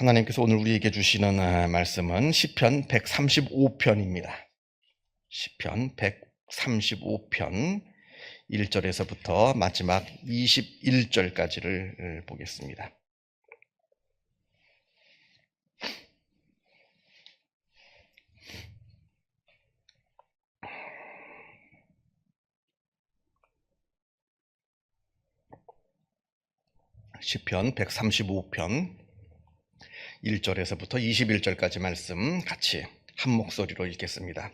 하나님께서 오늘 우리에게 주시는 아, 말씀은 시편 135편입니다. 시편 135편 1절에서부터 마지막 21절까지를 보겠습니다. 시편 135편 1절에서부터 21절까지 말씀 같이 한 목소리로 읽겠습니다.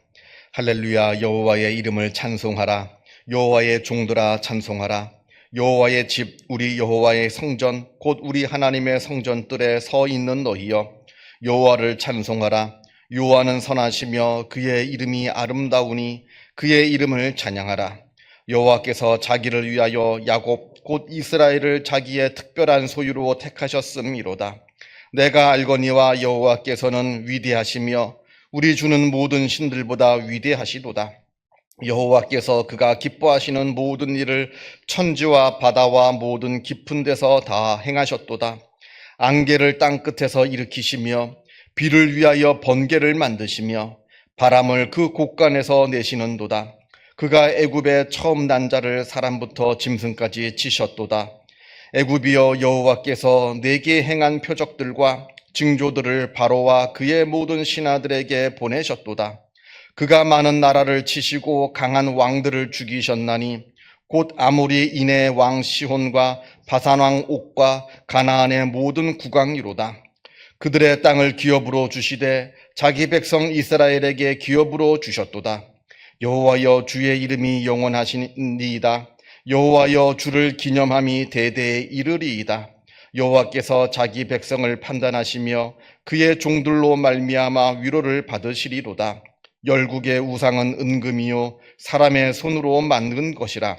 할렐루야 여호와의 이름을 찬송하라. 여호와의 종들아 찬송하라. 여호와의 집 우리 여호와의 성전 곧 우리 하나님의 성전 뜰에 서 있는 너희여. 여호와를 찬송하라. 여호와는 선하시며 그의 이름이 아름다우니 그의 이름을 찬양하라. 여호와께서 자기를 위하여 야곱 곧 이스라엘을 자기의 특별한 소유로 택하셨음이로다 내가 알거니와 여호와께서는 위대하시며 우리 주는 모든 신들보다 위대하시도다. 여호와께서 그가 기뻐하시는 모든 일을 천지와 바다와 모든 깊은 데서 다 행하셨도다. 안개를 땅 끝에서 일으키시며 비를 위하여 번개를 만드시며 바람을 그 곳간에서 내시는도다. 그가 애굽의 처음 난 자를 사람부터 짐승까지 치셨도다. 애굽이여 여호와께서 내게 행한 표적들과 징조들을 바로와 그의 모든 신하들에게 보내셨도다. 그가 많은 나라를 치시고 강한 왕들을 죽이셨나니 곧 아모리 인의 왕 시혼과 바산 왕 옥과 가나안의 모든 국왕이로다. 그들의 땅을 기업으로 주시되 자기 백성 이스라엘에게 기업으로 주셨도다. 여호와여 주의 이름이 영원하시니이다. 여호와여 주를 기념함이 대대에 이르리이다. 여호와께서 자기 백성을 판단하시며 그의 종들로 말미암아 위로를 받으시리로다. 열국의 우상은 은금이요 사람의 손으로 만든 것이라.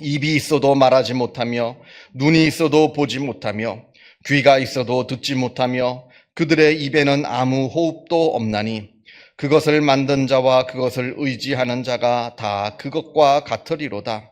입이 있어도 말하지 못하며 눈이 있어도 보지 못하며 귀가 있어도 듣지 못하며 그들의 입에는 아무 호흡도 없나니 그것을 만든 자와 그것을 의지하는 자가 다 그것과 같으리로다.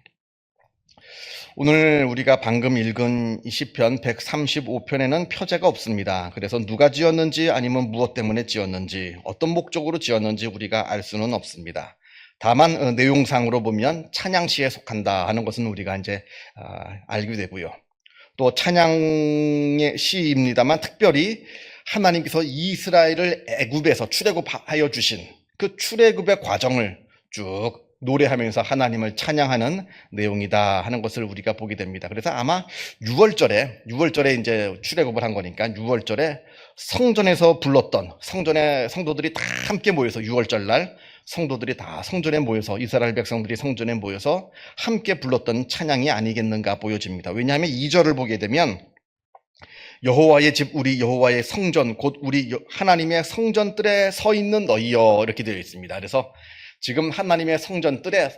오늘 우리가 방금 읽은 이 시편 135편에는 표제가 없습니다. 그래서 누가 지었는지 아니면 무엇 때문에 지었는지 어떤 목적으로 지었는지 우리가 알 수는 없습니다. 다만 어, 내용상으로 보면 찬양시에 속한다 하는 것은 우리가 이제 아, 알게 되고요. 또 찬양의 시입니다만 특별히 하나님께서 이스라엘을 애굽에서 출애굽하여 주신 그 출애굽의 과정을 쭉 노래하면서 하나님을 찬양하는 내용이다 하는 것을 우리가 보게 됩니다. 그래서 아마 6월절에 6월절에 이제 출애굽을 한 거니까 6월절에 성전에서 불렀던 성전에 성도들이 다 함께 모여서 6월절 날 성도들이 다 성전에 모여서 이스라엘 백성들이 성전에 모여서 함께 불렀던 찬양이 아니겠는가 보여집니다. 왜냐하면 2절을 보게 되면 여호와의 집 우리 여호와의 성전 곧 우리 하나님의 성전들에 서 있는 너희여 이렇게 되어 있습니다. 그래서 지금 하나님의 성전 뜰에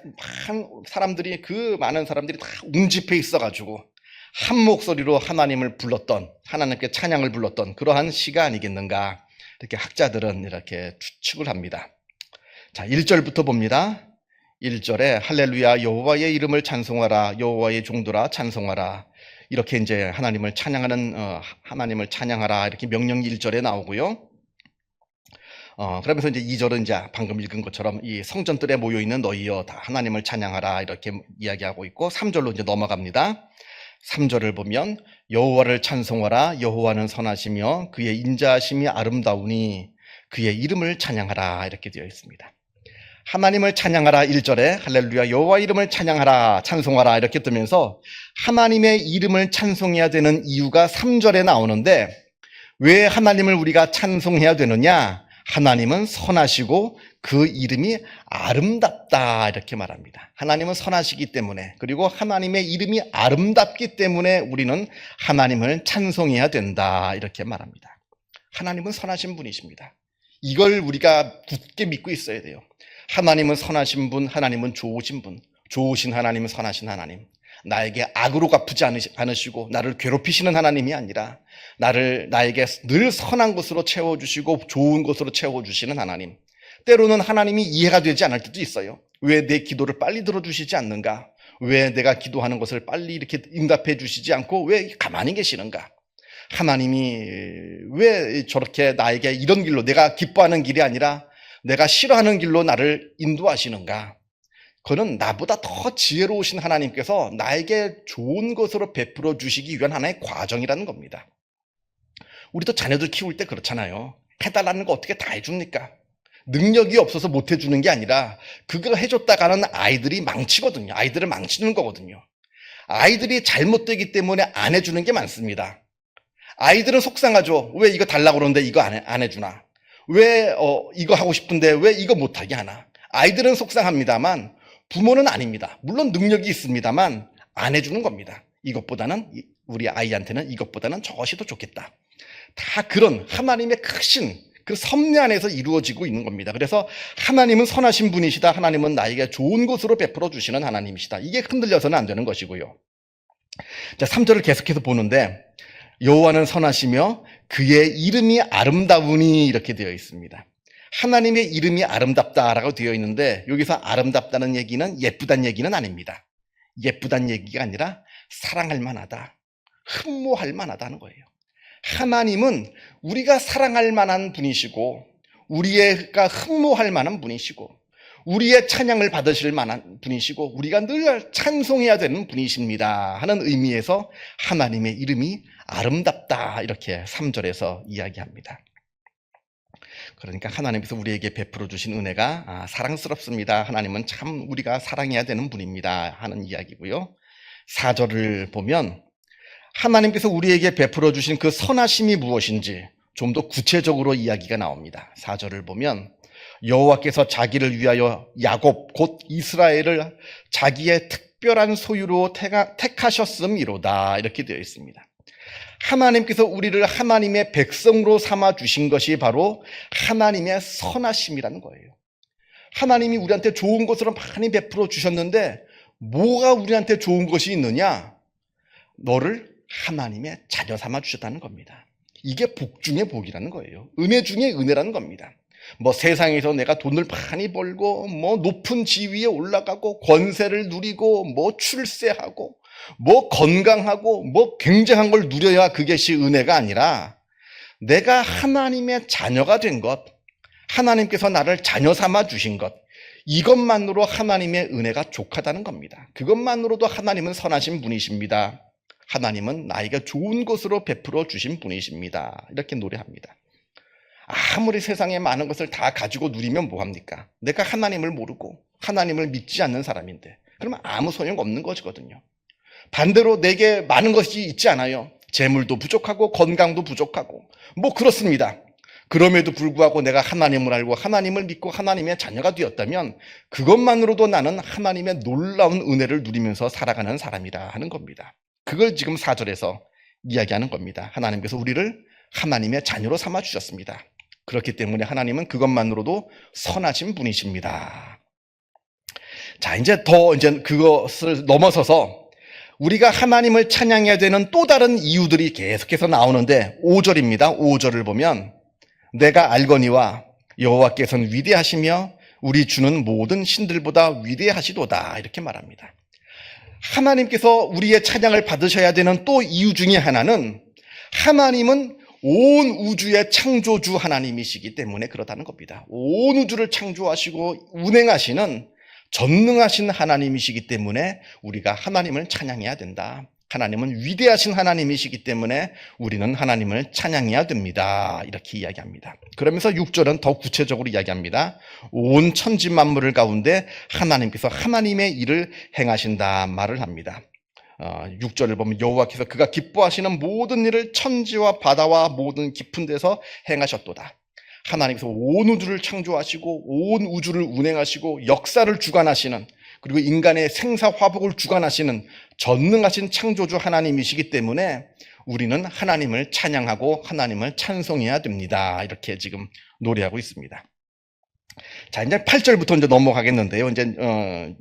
많은 사람들이 그 많은 사람들이 다 운집해 있어가지고 한 목소리로 하나님을 불렀던 하나님께 찬양을 불렀던 그러한 시가 아니겠는가 이렇게 학자들은 이렇게 추측을 합니다. 자, 1절부터 봅니다. 1절에 할렐루야 여호와의 이름을 찬송하라 여호와의 종들아 찬송하라 이렇게 이제 하나님을 찬양하는 어, 하나님을 찬양하라 이렇게 명령 1절에 나오고요. 어, 그러면서 이제 2절은 이제 방금 읽은 것처럼 이 성전들에 모여 있는 너희여 다 하나님을 찬양하라 이렇게 이야기하고 있고 3절로 이제 넘어갑니다. 3절을 보면 여호와를 찬송하라 여호와는 선하시며 그의 인자하심이 아름다우니 그의 이름을 찬양하라 이렇게 되어 있습니다. 하나님을 찬양하라 1절에 할렐루야 여호와 이름을 찬양하라 찬송하라 이렇게 뜨면서 하나님의 이름을 찬송해야 되는 이유가 3절에 나오는데 왜 하나님을 우리가 찬송해야 되느냐? 하나님은 선하시고 그 이름이 아름답다 이렇게 말합니다. 하나님은 선하시기 때문에 그리고 하나님의 이름이 아름답기 때문에 우리는 하나님을 찬송해야 된다 이렇게 말합니다. 하나님은 선하신 분이십니다. 이걸 우리가 굳게 믿고 있어야 돼요. 하나님은 선하신 분, 하나님은 좋으신 분, 좋으신 하나님은 선하신 하나님. 나에게 악으로 갚지 않으시- 않으시고 나를 괴롭히시는 하나님이 아니라 나를 나에게 늘 선한 것으로 채워주시고 좋은 것으로 채워주시는 하나님. 때로는 하나님이 이해가 되지 않을 때도 있어요. 왜 내 기도를 빨리 들어주시지 않는가? 왜 내가 기도하는 것을 빨리 이렇게 응답해 주시지 않고 왜 가만히 계시는가? 하나님이 왜 저렇게 나에게 이런 길로 내가 기뻐하는 길이 아니라 내가 싫어하는 길로 나를 인도하시는가? 그는 나보다 더 지혜로우신 하나님께서 나에게 좋은 것으로 베풀어 주시기 위한 하나의 과정이라는 겁니다. 우리도 자녀들 키울 때 그렇잖아요. 해달라는 거 어떻게 다 해줍니까? 능력이 없어서 못 해주는 게 아니라 그거 해줬다가는 아이들이 망치거든요. 아이들을 망치는 거거든요. 아이들이 잘못되기 때문에 안 해주는 게 많습니다. 아이들은 속상하죠. 왜 이거 달라고 그러는데 이거 안, 해, 안 해주나? 왜 어, 이거 하고 싶은데 왜 이거 못하게 하나? 아이들은 속상합니다만 부모는 아닙니다. 물론 능력이 있습니다만 안 해주는 겁니다. 이것보다는 이- 우리 아이한테는 이것보다는 저것이 더 좋겠다. 다 그런 하나님의 크신 그 섭리 안에서 이루어지고 있는 겁니다. 그래서 하나님은 선하신 분이시다. 하나님은 나에게 좋은 것으로 베풀어 주시는 하나님이시다. 이게 흔들려서는 안 되는 것이고요. 자, 3절을 계속해서 보는데 여호와는 선하시며 그의 이름이 아름다우니 이렇게 되어 있습니다. 하나님의 이름이 아름답다라고 되어 있는데 여기서 아름답다는 얘기는 예쁘다는 얘기는 아닙니다. 예쁘다는 얘기가 아니라 사랑할 만하다. 흠모할 만하다는 거예요. 하나님은 우리가 사랑할 만한 분이시고 우리가 흠모할 만한 분이시고 우리의 찬양을 받으실 만한 분이시고 우리가 늘 찬송해야 되는 분이십니다 하는 의미에서 하나님의 이름이 아름답다 이렇게 3절에서 이야기합니다. 그러니까 하나님께서 우리에게 베풀어 주신 은혜가 아, 사랑스럽습니다. 하나님은 참 우리가 사랑해야 되는 분입니다 하는 이야기고요. 4절을 보면 하나님께서 우리에게 베풀어 주신 그 선하심이 무엇인지 좀 더 구체적으로 이야기가 나옵니다. 4절을 보면 여호와께서 자기를 위하여 야곱 곧 이스라엘을 자기의 특별한 소유로 택하, 택하셨음이로다 이렇게 되어 있습니다. 하나님께서 우리를 하나님의 백성으로 삼아 주신 것이 바로 하나님의 선하심이라는 거예요. 하나님이 우리한테 좋은 것으로 많이 베풀어 주셨는데 뭐가 우리한테 좋은 것이 있느냐? 너를 하나님의 자녀 삼아 주셨다는 겁니다. 이게 복 중의 복이라는 거예요. 은혜 중의 은혜라는 겁니다. 뭐 세상에서 내가 돈을 많이 벌고 뭐 높은 지위에 올라가고 권세를 누리고 뭐 출세하고 뭐 건강하고 뭐 굉장한 걸 누려야 그것이 은혜가 아니라 내가 하나님의 자녀가 된 것, 하나님께서 나를 자녀 삼아 주신 것, 이것만으로 하나님의 은혜가 족하다는 겁니다. 그것만으로도 하나님은 선하신 분이십니다. 하나님은 나에게 좋은 것으로 베풀어 주신 분이십니다. 이렇게 노래합니다. 아무리 세상에 많은 것을 다 가지고 누리면 뭐합니까? 내가 하나님을 모르고 하나님을 믿지 않는 사람인데 그러면 아무 소용 없는 것이거든요. 반대로 내게 많은 것이 있지 않아요. 재물도 부족하고 건강도 부족하고 뭐 그렇습니다. 그럼에도 불구하고 내가 하나님을 알고 하나님을 믿고 하나님의 자녀가 되었다면 그것만으로도 나는 하나님의 놀라운 은혜를 누리면서 살아가는 사람이라 하는 겁니다. 그걸 지금 4절에서 이야기하는 겁니다. 하나님께서 우리를 하나님의 자녀로 삼아 주셨습니다. 그렇기 때문에 하나님은 그것만으로도 선하신 분이십니다. 자, 이제 더 이제 그것을 넘어서서 우리가 하나님을 찬양해야 되는 또 다른 이유들이 계속해서 나오는데 5절입니다. 5절을 보면 내가 알거니와 여호와께서는 위대하시며 우리 주는 모든 신들보다 위대하시도다 이렇게 말합니다. 하나님께서 우리의 찬양을 받으셔야 되는 또 이유 중에 하나는 하나님은 온 우주의 창조주 하나님이시기 때문에 그렇다는 겁니다. 온 우주를 창조하시고 운행하시는 전능하신 하나님이시기 때문에 우리가 하나님을 찬양해야 된다. 하나님은 위대하신 하나님이시기 때문에 우리는 하나님을 찬양해야 됩니다. 이렇게 이야기합니다. 그러면서 6절은 더 구체적으로 이야기합니다. 온 천지 만물을 가운데 하나님께서 하나님의 일을 행하신다 말을 합니다. 어, 6절을 보면 여호와께서 그가 기뻐하시는 모든 일을 천지와 바다와 모든 깊은 데서 행하셨도다. 하나님께서 온 우주를 창조하시고 온 우주를 운행하시고 역사를 주관하시는 그리고 인간의 생사 화복을 주관하시는 전능하신 창조주 하나님이시기 때문에 우리는 하나님을 찬양하고 하나님을 찬송해야 됩니다. 이렇게 지금 노래하고 있습니다. 자, 이제 8절부터 이제 넘어가겠는데요. 이제 어,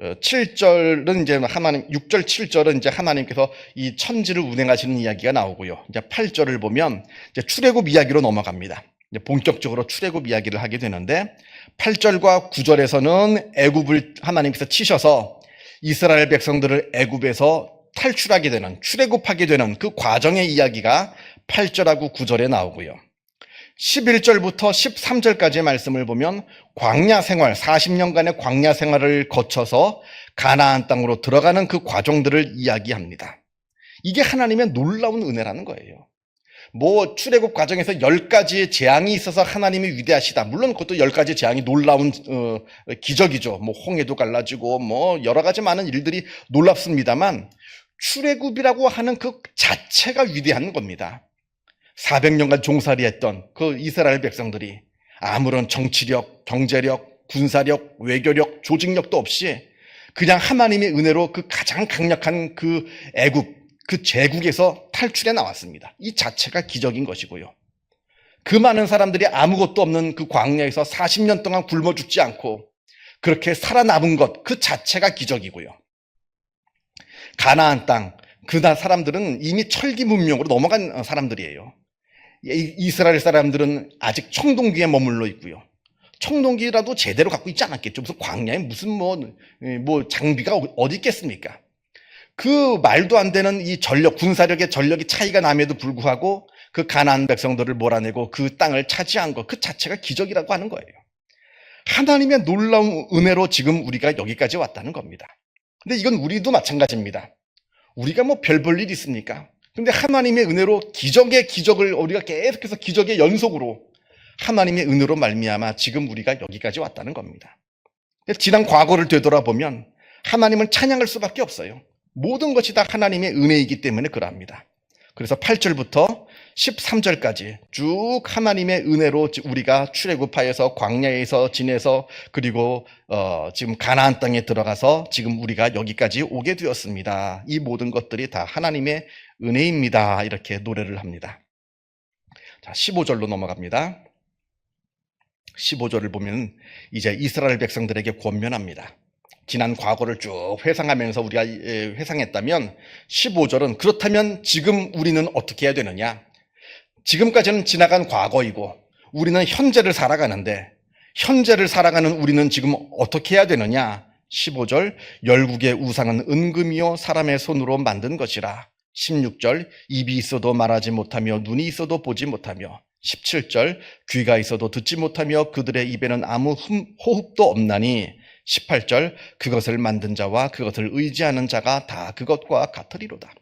7절은 이제 하나님 6절 7절은 이제 하나님께서 이 천지를 운행하시는 이야기가 나오고요. 이제 8절을 보면 이제 출애굽 이야기로 넘어갑니다. 본격적으로 출애굽 이야기를 하게 되는데 8절과 9절에서는 애굽을 하나님께서 치셔서 이스라엘 백성들을 애굽에서 탈출하게 되는 출애굽하게 되는 그 과정의 이야기가 8절하고 9절에 나오고요. 11절부터 13절까지의 말씀을 보면 광야 생활, 40년간의 광야 생활을 거쳐서 가나안 땅으로 들어가는 그 과정들을 이야기합니다. 이게 하나님의 놀라운 은혜라는 거예요. 뭐 출애굽 과정에서 열 가지의 재앙이 있어서 하나님이 위대하시다. 물론 그것도 열 가지 재앙이 놀라운 어, 기적이죠. 뭐 홍해도 갈라지고 뭐 여러 가지 많은 일들이 놀랍습니다만 출애굽이라고 하는 그 자체가 위대한 겁니다. 400년간 종살이 했던 그 이스라엘 백성들이 아무런 정치력, 경제력, 군사력, 외교력, 조직력도 없이 그냥 하나님의 은혜로 그 가장 강력한 그 애국, 그 제국에서 탈출해 나왔습니다. 이 자체가 기적인 것이고요. 그 많은 사람들이 아무것도 없는 그 광야에서 40년 동안 굶어 죽지 않고 그렇게 살아남은 것 그 자체가 기적이고요. 가나안 땅, 그날 사람들은 이미 철기 문명으로 넘어간 사람들이에요. 이스라엘 사람들은 아직 청동기에 머물러 있고요. 청동기라도 제대로 갖고 있지 않았겠죠. 무슨 광야에 무슨 뭐, 뭐 장비가 어디 있겠습니까? 그 말도 안 되는 이 전력, 군사력의 전력이 차이가 남에도 불구하고 그 가나안 백성들을 몰아내고 그 땅을 차지한 것, 그 자체가 기적이라고 하는 거예요. 하나님의 놀라운 은혜로 지금 우리가 여기까지 왔다는 겁니다. 근데 이건 우리도 마찬가지입니다. 우리가 뭐 별 볼 일 있습니까? 근데 하나님의 은혜로 기적의 기적을 우리가 계속해서 기적의 연속으로 하나님의 은혜로 말미암아 지금 우리가 여기까지 왔다는 겁니다. 지난 과거를 되돌아보면 하나님을 찬양할 수밖에 없어요. 모든 것이 다 하나님의 은혜이기 때문에 그러합니다. 그래서 8절부터 13절까지 쭉 하나님의 은혜로 우리가 출애굽하여서 광야에서 지내서 그리고 어 지금 가나안 땅에 들어가서 지금 우리가 여기까지 오게 되었습니다. 이 모든 것들이 다 하나님의 은혜입니다. 이렇게 노래를 합니다. 자, 15절로 넘어갑니다. 15절을 보면 이제 이스라엘 백성들에게 권면합니다. 지난 과거를 쭉 회상하면서 우리가 회상했다면 15절은 그렇다면 지금 우리는 어떻게 해야 되느냐? 지금까지는 지나간 과거이고 우리는 현재를 살아가는데 현재를 살아가는 우리는 지금 어떻게 해야 되느냐? 15절 열국의 우상은 은금이요 사람의 손으로 만든 것이라 16절 입이 있어도 말하지 못하며 눈이 있어도 보지 못하며 17절 귀가 있어도 듣지 못하며 그들의 입에는 아무 호흡도 없나니 18절 그것을 만든 자와 그것을 의지하는 자가 다 그것과 같으리로다.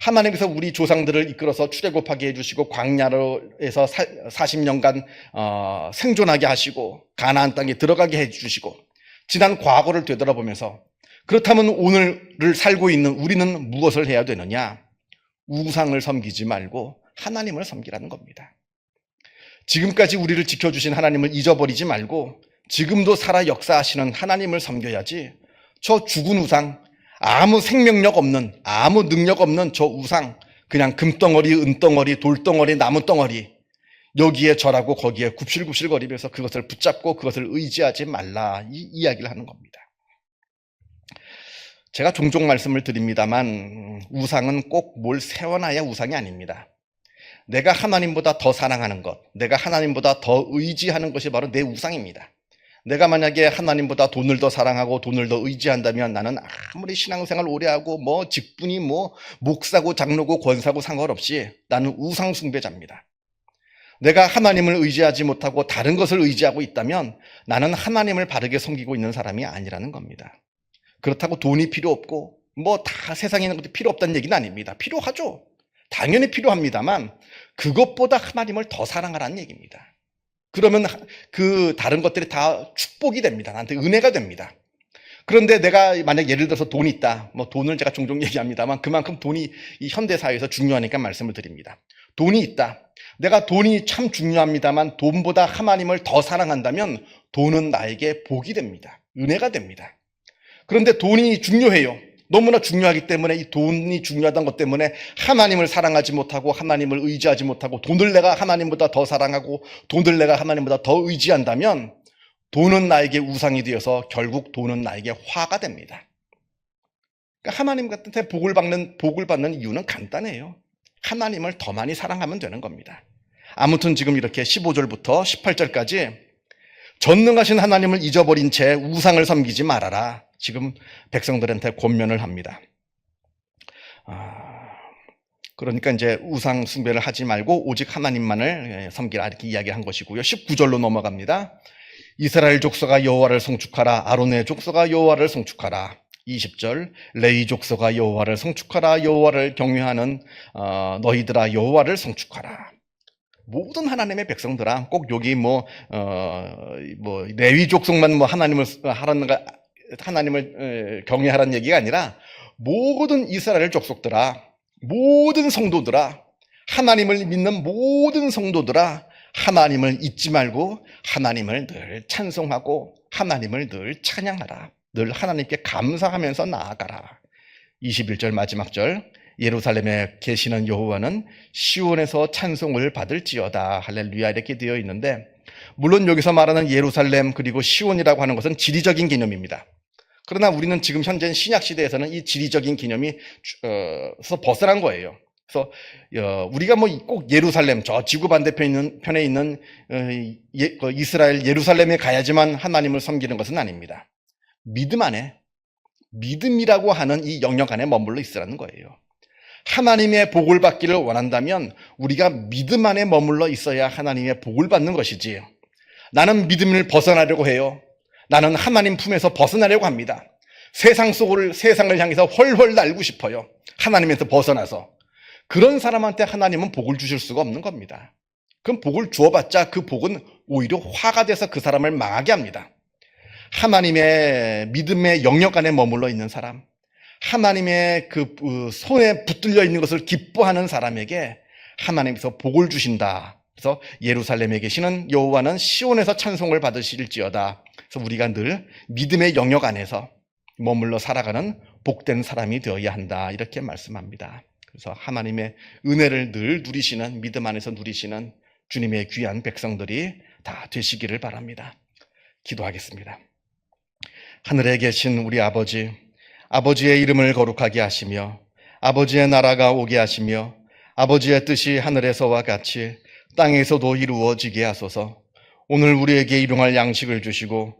하나님께서 우리 조상들을 이끌어서 출애굽하게 해주시고 광야로에서 40년간 어, 생존하게 하시고 가나안 땅에 들어가게 해주시고 지난 과거를 되돌아보면서 그렇다면 오늘을 살고 있는 우리는 무엇을 해야 되느냐? 우상을 섬기지 말고 하나님을 섬기라는 겁니다. 지금까지 우리를 지켜주신 하나님을 잊어버리지 말고 지금도 살아 역사하시는 하나님을 섬겨야지 저 죽은 우상, 아무 생명력 없는, 아무 능력 없는 저 우상, 그냥 금덩어리, 은덩어리, 돌덩어리, 나무덩어리, 여기에 절하고 거기에 굽실굽실거리면서 그것을 붙잡고 그것을 의지하지 말라 이 이야기를 하는 겁니다. 제가 종종 말씀을 드립니다만 우상은 꼭 뭘 세워놔야 우상이 아닙니다. 내가 하나님보다 더 사랑하는 것, 내가 하나님보다 더 의지하는 것이 바로 내 우상입니다. 내가 만약에 하나님보다 돈을 더 사랑하고 돈을 더 의지한다면 나는 아무리 신앙생활 오래 하고 뭐 직분이 뭐 목사고 장로고 권사고 상관없이 나는 우상 숭배자입니다. 내가 하나님을 의지하지 못하고 다른 것을 의지하고 있다면 나는 하나님을 바르게 섬기고 있는 사람이 아니라는 겁니다. 그렇다고 돈이 필요 없고 뭐 다 세상에 있는 것도 필요 없다는 얘기는 아닙니다. 필요하죠. 당연히 필요합니다만 그것보다 하나님을 더 사랑하라는 얘기입니다. 그러면 그 다른 것들이 다 축복이 됩니다. 나한테 은혜가 됩니다. 그런데 내가 만약 예를 들어서 돈이 있다. 뭐 돈을 제가 종종 얘기합니다만 그만큼 돈이 이 현대 사회에서 중요하니까 말씀을 드립니다. 돈이 있다. 내가 돈이 참 중요합니다만 돈보다 하나님을 더 사랑한다면 돈은 나에게 복이 됩니다. 은혜가 됩니다. 그런데 돈이 중요해요. 너무나 중요하기 때문에 이 돈이 중요하다는 것 때문에 하나님을 사랑하지 못하고 하나님을 의지하지 못하고 돈을 내가 하나님보다 더 사랑하고 돈을 내가 하나님보다 더 의지한다면 돈은 나에게 우상이 되어서 결국 돈은 나에게 화가 됩니다. 그러니까 하나님 같은 데 복을 받는 복을 받는 이유는 간단해요. 하나님을 더 많이 사랑하면 되는 겁니다. 아무튼 지금 이렇게 15절부터 18절까지 전능하신 하나님을 잊어버린 채 우상을 섬기지 말아라. 지금 백성들한테 권면을 합니다. 아, 그러니까 이제 우상 숭배를 하지 말고 오직 하나님만을 예, 섬기라 이렇게 이야기한 것이고요. 19절로 넘어갑니다. 이스라엘 족속아 여호와를 송축하라. 아론의 족속아 여호와를 송축하라. 20절 레이 족속아 여호와를 송축하라. 여호와를 경외하는 어, 너희들아 여호와를 송축하라. 모든 하나님의 백성들아 꼭 여기 뭐, 어, 뭐, 레위 족속만 뭐 하나님을 하라는 가, 하나님을 에, 경외하라는 얘기가 아니라 모든 이스라엘 족속들아, 모든 성도들아, 하나님을 믿는 모든 성도들아, 하나님을 잊지 말고 하나님을 늘 찬송하고 하나님을 늘 찬양하라. 늘 하나님께 감사하면서 나아가라. 21절 마지막 절 예루살렘에 계시는 여호와는 시온에서 찬송을 받을지어다 할렐루야 이렇게 되어 있는데 물론 여기서 말하는 예루살렘 그리고 시온이라고 하는 것은 지리적인 개념입니다. 그러나 우리는 지금 현재 신약 시대에서는 이 지리적인 개념이 어, 벗어난 거예요. 그래서 어, 우리가 뭐 꼭 예루살렘 저 지구 반대편에 있는 편에 있는 어, 예, 그 이스라엘 예루살렘에 가야지만 하나님을 섬기는 것은 아닙니다. 믿음 안에 믿음이라고 하는 이 영역 안에 머물러 있으라는 거예요. 하나님의 복을 받기를 원한다면 우리가 믿음 안에 머물러 있어야 하나님의 복을 받는 것이지. 나는 믿음을 벗어나려고 해요. 나는 하나님 품에서 벗어나려고 합니다. 세상 속을 세상을 향해서 훨훨 날고 싶어요. 하나님에서 벗어나서. 그런 사람한테 하나님은 복을 주실 수가 없는 겁니다. 그럼 복을 주어봤자 그 복은 오히려 화가 돼서 그 사람을 망하게 합니다. 하나님의 믿음의 영역 안에 머물러 있는 사람, 하나님의 그 손에 붙들려 있는 것을 기뻐하는 사람에게 하나님께서 복을 주신다. 그래서 예루살렘에 계시는 여호와는 시온에서 찬송을 받으실지어다. 그래서 우리가 늘 믿음의 영역 안에서 머물러 살아가는 복된 사람이 되어야 한다. 이렇게 말씀합니다. 그래서 하나님의 은혜를 늘 누리시는 믿음 안에서 누리시는 주님의 귀한 백성들이 다 되시기를 바랍니다. 기도하겠습니다. 하늘에 계신 우리 아버지, 아버지의 이름을 거룩하게 하시며 아버지의 나라가 오게 하시며 아버지의 뜻이 하늘에서와 같이 땅에서도 이루어지게 하소서. 오늘 우리에게 일용할 양식을 주시고